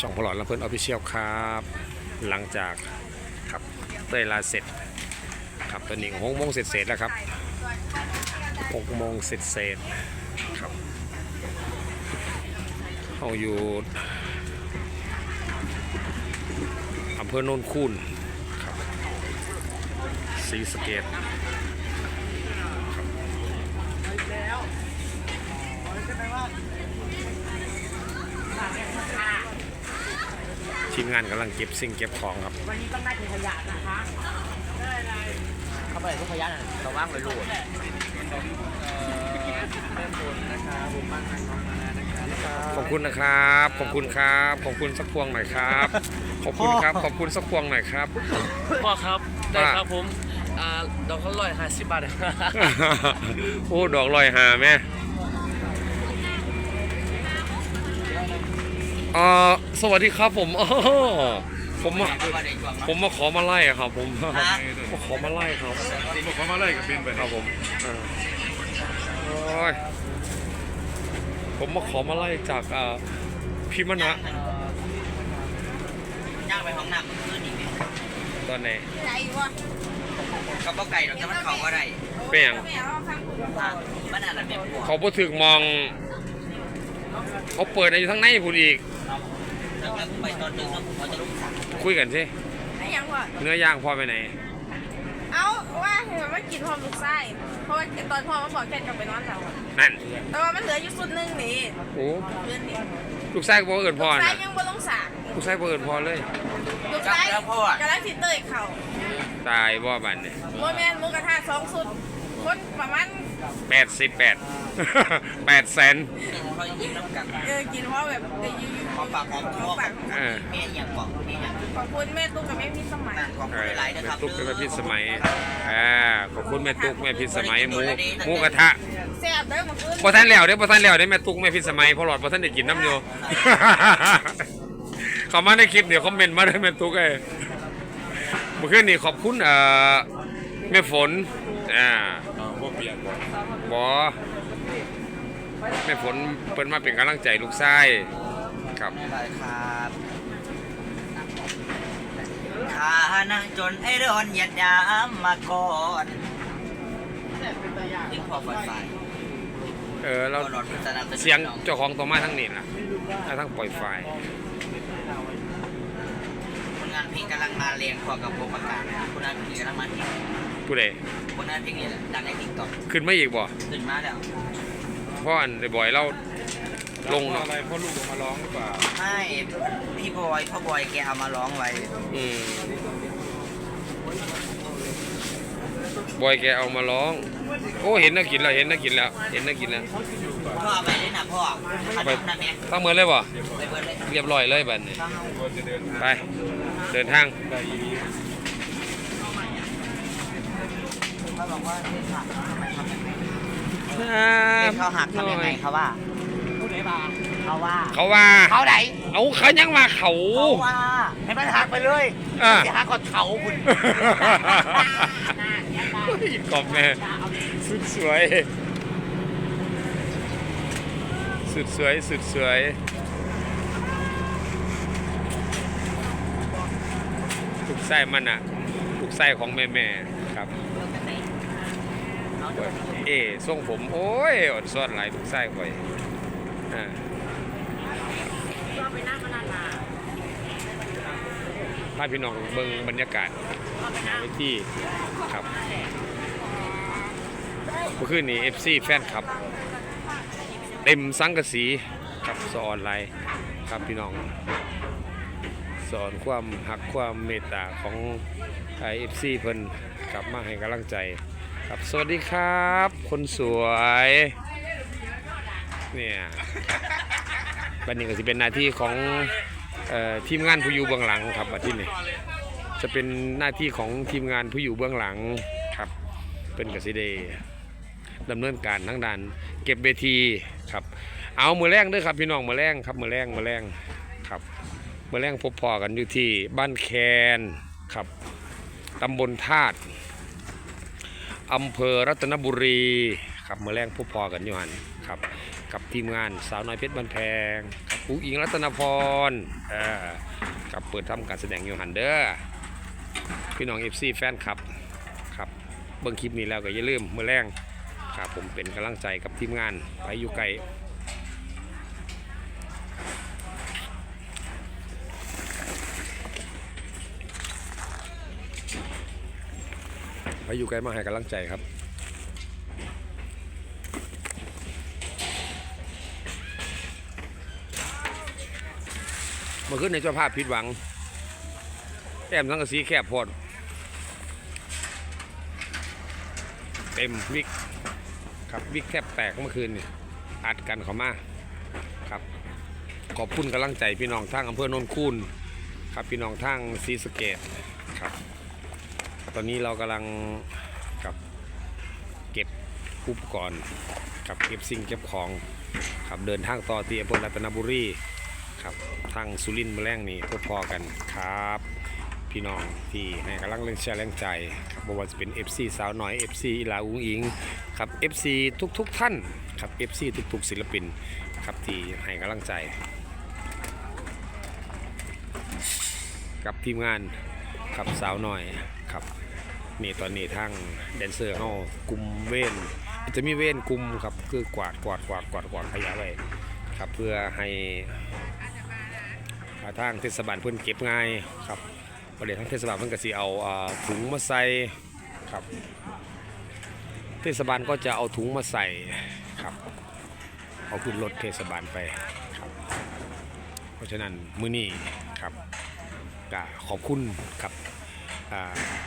ช่องพลอดละเพื่นออฟฟิเชียลครับ หลังจากครับเต้ยลาเสร็จครับตอนนี้หกโมงเสร็จเสร็จแล้วครับหกโมงเสร็จเสร็จครับเราอยู่อำเภอโนนคูนครับศรีสเกด ทีมงานกำลังเก็บสิ่งเก็บของครับ วันนี้ต้องได้ถุงขยะนะคะเขาไปไหนถุงขยะน่ะเราว่างเลยลูกขอบคุณนะครับ ขอบคุณครับ ขอบคุณสักพวงหน่อยครับ ขอบคุณครับ ขอบคุณสักพวงหน่อยครับ พ่อครับได้ว่าครับผม อ่าดอกละร้อยห้าสิบบาท โอ้ ดอกลอยหาแม่ อ่อสวัสดีครับผมอ๋อผมมาผมมาขอมาไล่อะครับ ผมมาขอมาไล่ครับบอกเขามาไล่กับบินไปครับผมเออโอ้ยผมมาขอมาไล่จากอ่าพิมนะย่างไปห้องน้ำมันขึ้นอีกไหมตอนไหนใจวะก็บ่ไก่หรอกแต่มันเขาก็ได้เป็นหยังไม่เอาฟังคุณอ่ามันอะไรแบบพวกเขาบ่ถึกมอง เขาเปิดอยู่ทั้งในพูดอีกแล้วก็ ไปตอนนึงแล้วเขาจะลุกสั่งคุยกันสิไอ้ยังวะเนื้อย่างพ่อไปไหน เอาว่าเห็นว่ากินพร้อมลูกไส้เพราะว่าตอนพ่อมาบอกแกกลับไปนอนแล้วอะนั่นแต่ว่ามันเหลืออยู่สุดหนึงนี่โอ้เพื่อนนี่ลูกชายก็บ่เอิ้นพ่อลูกไส้น่ะยังบ่ต้องสากลูกชายบ่เอิ้นพ่อเลย ลูกไส้กำลังสิเตยเข่าตายบ่บัดนี่โมแมนหมูกระทะสองสุดคนประมาณ 88 8แสนเขายิ้มน้ำกันเออกินเพราะแบบได้อยูหอมปากหอมคอปากเออแม่ยังบอกแม่ยังขอบคุณแม่ตุ๊กกับแม่พี่สมัยนั่นขอบเอคุณอหลายๆนะแม่ครับตุ๊กแม่พิษสมัยอ่าขอบคุณแม่ตุ๊กแม่พิษสมัยหมูหมูกระทะแซ่บเด้อมาคืนบ่ทันแล้วเด้อบ่ทันแล้วเด้อแม่ตุ๊กแม่พิษสมัยเพอหลอดบ่ทันได้กินน้ำอยู่เขามาในคลิปเดี๋ยวคอมเมนต์มาด้วยแม่ตุ๊กเอ้ยเมื่อคืนนี้ขอบคุณเอ่อแม่ฝนอ่าพวก เปียกบอกบอแม่ฝนเพิ่นมาเป็นกำลังใจลูกชายครับได้ครับขานะจนไอ้ร้อนเหยียดยามมาก่อนถึงพอไฟไฟเออเราก็รอดสนับสนุนเสียงเจ้าของตัวมาทั้งนี้ล่ะอ่าทั้งปล่อยไฟล์ผลงานเพลงกำลังมาแรงพอกับผมประกาศผลงานเพลงกำลังมาที่ ผู้ใดผลงานเพลงนี้แหละดังในทิกตอกขึ้นมาอีกบ่ขึ้นมาแล้วเพราะอันได้บ่อยเราลงเพราะเนาะอะไรเพราะลูกออกมาร้องหรือเปล่าให้พี่บอยพ่อบอยแกเอามาร้องไว้อืมบอยแกเอามาร้อง โอ้เห็นน่ากินแล้วเห็นน่ากินแล้ว เห็นน่ากินแล้วพ่อเอาไปเลยนะพ่อขนมนะแม่ตั้งมือเลยบ่ไปเบิร์เลยเรียบร้อยเลยบัดนี้ควรจะเดินไป เดินทางได้ยี เขาบอกว่าเส้นหักทำไมทำอย่างไรเส้นเขาหักทำยังไงเขาว่าผู้ใดมาเขาว่าเขาว่า เขาไหนเอาเขายังมาเขา เขาว่าให้มันหักไปเลยอ่า จะหักก็เขาคุณกอบแม่สุดสวย สุดสวย สุดสวย ลูกไส้มันอะ ลูกไส้ของแม่แม่ๆ ครับเอ๋ทรงผม โอ้ยอ่อนซ้อนหลายลูกไส้ข่อยอ่าพาพี่น้องเบิ่งบรรยากาศหน้าเวทีครับเมื่อคืนนี้ FC แฟนครับ เต็มสังกะสีกับสอนไลน์ครับพี่น้อง สอนความหักความเมตตาของไอเอฟซีเพิ่นกลับมาให้กำลังใจ ครับสวัสดีครับ คนสวยเนี่ยบันนี้ก็จะเป็นหน้าที่ของออทีมงานผู้อยู่เบื้องหลังครับบัดที่นี่จะเป็นหน้าที่ของทีมงานผู้อยู่เบื้องหลังครับ เป็นกสิเดดำเนินการทั้งด้านเก็บเวทีครับ เอามือแรงด้วยครับพี่น้องมือแรงครับมือแรงมือแรงครับเมื่อแรงพบพอกันอยู่ที่บ้านแคนครับตำบลธาตุ อำเภอรัตนบุรีครับเมื่อแรงพบพอกันอยู่หันครับกับทีมงานสาวน้อยเพชรบันแพงครับอุ้งอิงรัตนพรอ่อกับเปิดทำการแสดงอยู่หันเด้อพี่น้องเอฟซีแฟนคลับครับเบิ่งคลิปนี้แล้วก็อย่าลืมมือแรงครับผมเป็นกำลังใจกับทีมงานไปอยู่ไกล ไปอยู่ไกลมาให้กำลังใจครับเมื่อคืนในเจ้าภาพผิดหวังแต้มสังกระสีแคบพอดเต็มวิกครับวิกแทบแตกเมื่อคืนนี่อัดกันเขามาครับ ขอบคุณกำลังใจพี่น้องทางอำเภอโนนคูนครับพี่น้องทางศรีสเกดครับ ตอนนี้เรากำลังกับเก็บอุปกรณ์กับเก็บสิ่งเก็บของครับเดินทางต่อที่อำเภอรัตนบุรีครับทางสุรินทร์มาแรงนี่พบพอกันครับ พี่น้องที่ให้กำลังเล่นเชียร์แรงใจครับบว่าจะเป็น FC สาวน้อย FC อีลาอุ้งอิงครับ FC ทุกๆทท่านครับ FC ทุกๆศิลปินครับที่ให้กำลังใจ กับทีมงาน ครับสาวหน้อยครับนี่ตอนนี้ทางแดนเซอร์เฮากลุ่มเว้นจะมีเว้นกลุ่มครับคือกวาดกวาดกวาดกวาดกวาดขยะไว้ครับเพื่อให้ทางเทศบาลเพิ่นเก็บง่ายครับประเดี๋ยวทางเทศบาลเพิ่นก็สิเอาอ่าถุงมาใส่ครับ เทศบาลก็จะเอาถุงมาใส่ครับเอาขึ้นรถเทศบาลไปครับ เพราะฉะนั้นมื้อนี้ครับ ก็ขอบคุณครับ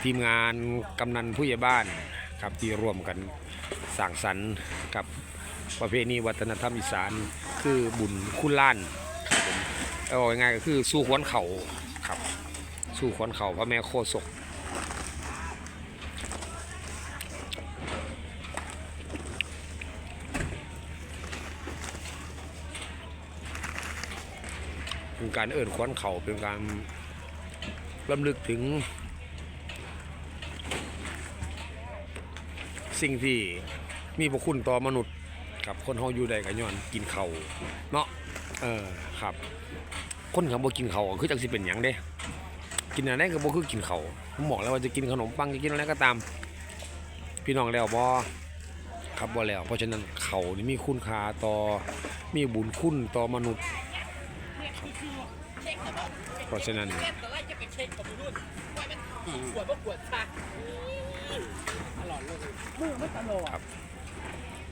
ทีมงานกำนันผู้ใหญ่บ้านครับที่ร่วมกันสร้างสรรค์กับประเพณีวัฒนธรรมอีสานคือบุญคุณล้านครับผมเอาง่ายๆก็คือสู้ขวนเขาครับสู้ขวนเขาพระแม่โคศกเป็นการเอิ่นขวนเขาเป็นการ ลำลึกถึง สิ่งที่มีพระคุณต่อมนุษย์ครับคนเฮาอยู่ได้ก็ย้อนกินเขาวเนาะเออครับ คนเขาบ่กินเขาวคือจังสิเป็นหยังเด้ กินอะไรก็บ่คือกินเขาวผมบอกแล้วว่าจะกินขนมปังจะกินอะไรก็ตาม พี่น้องแล้วบ่ครับบ่แล้ว เพราะฉะนั้นเขานี่มีคุณค่าต่อมีบุญคุณต่อมนุษย์เพราะฉะนั้น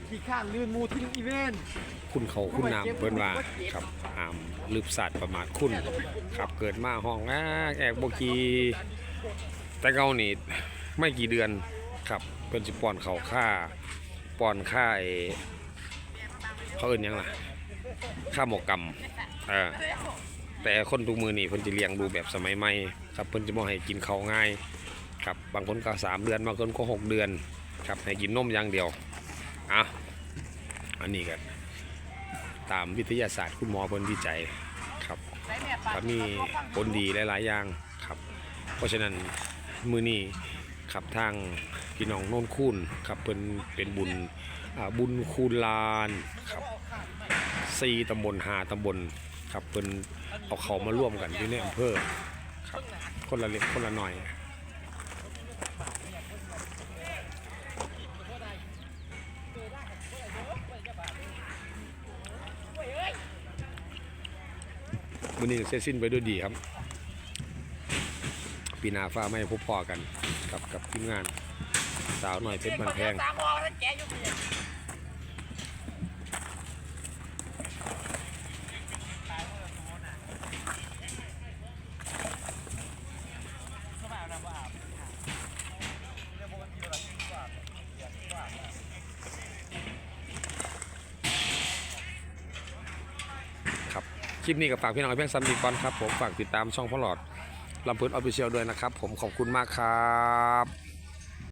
ขี่ข้างลื่นมูที่อีเวนต์คุณเขาคุณนามเพิ่นว่าครับหามลืบสัตว์ประมาทคุณครับเกิดมาห้องอ่าแอกบ่กีแต่เก่านี่ไม่กี่เดือนครับเพิ่นสิป้อนเขาวค่าป้อนค่าไอ้เขาเอิ้นหยังล่ะค่าหมกกรรมเออ แต่คนทุกมือนี่เพิ่นจะเลี้ยงดูแบบสมัยใหม่ครับเพิ่นจะบ่ให้กินข้าวง่ายครับบางคนก็สามเดือนบางคนก็หกเดือนครับให้กินนมอย่างเดียวอะอันนี้ก็ตามวิทยาศาสตร์คุณหมอเพิ่นวิจัยครับก็มีผลดีหลาย ๆ อย่างครับ เพราะฉะนั้นมือนี้ขับทางพี่น้องโน่นคูนครับเป็นเป็นบุญบุญคูนลานครับสี่ตำบลหาตำบล ครับเป็นเอาเขามาร่วมกันอยู่ในอำเภอครับ คนละเล็กคนละหน่อยวันนี้เสร็จสิ้นไปด้วยดีครับ ปีนาฟ้าไม่พบพอกัน กับกับทีมงาน สาวหน่อยเพชรมันแพง ครับ คลิปนี้กับฝากพี่น้องไอ้เพียงซัมมีก่อนครับ ผมฝากติดตามช่องพ่อหลอดลำพูนออฟฟิเชียลด้วยนะครับ ผมขอบคุณมากครับ